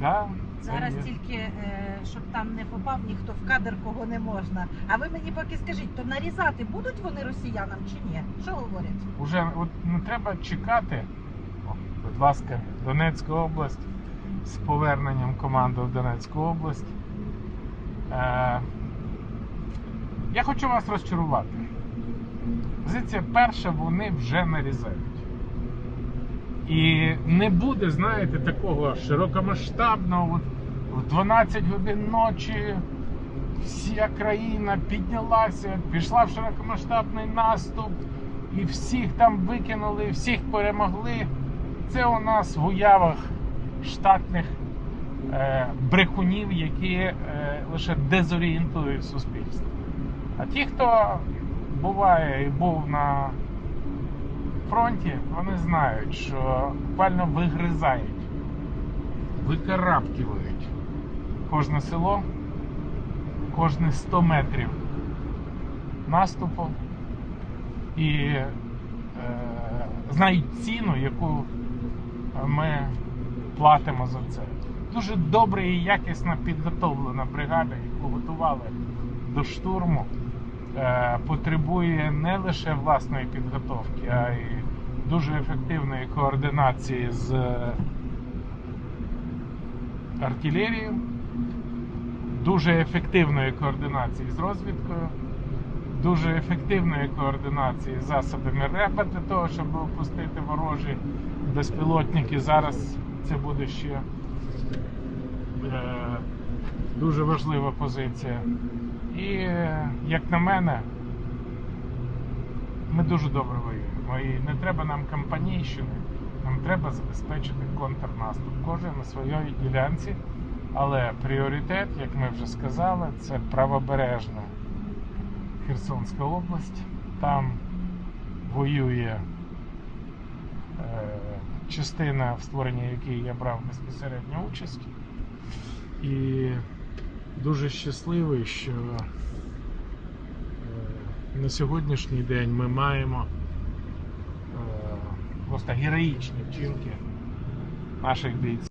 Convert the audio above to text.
Да, Зараз є. тільки, е, щоб там не попав ніхто в кадр, кого не можна. А ви мені поки скажіть, то нарізати будуть вони росіянам чи ні? Що говорять? Уже от не треба чекати. О, будь ласка, Донецька область з поверненням команди в Донецьку область. Е, я хочу вас розчарувати. Позиція перша, вони вже нарізають. І не буде, знаєте, такого широкомасштабного. От в 12 годин ночі вся країна піднялася, пішла в широкомасштабний наступ, і всіх там викинули, всіх перемогли. Це у нас в уявах штатних е, брехунів, які е, лише дезорієнтують суспільство. А ті, хто буває і був на фронті, вони знають, що буквально вигризають, викарабкивають кожне село, кожні 100 метрів наступу і е, знають ціну, яку ми платимо за це. Дуже добре і якісно підготовлена бригада, яку готували до штурму, е, потребує не лише власної підготовки, а й дуже ефективної координації з артилерією, дуже ефективної координації з розвідкою, дуже ефективної координації з засобами РЕПа для того, щоб опустити ворожі безпілотники. Зараз це буде ще е, дуже важлива позиція. І, е, як на мене, ми дуже добре воюємо. І не треба нам кампанійщини, нам треба забезпечити контрнаступ. Кожен на своїй ділянці. Але пріоритет, як ми вже сказали, це правобережна Херсонська область. Там воює е, частина, в створенні якої я брав безпосередню участь. І дуже щасливий, що на сьогоднішній день ми маємо е, просто героїчні вчинки наших бійців.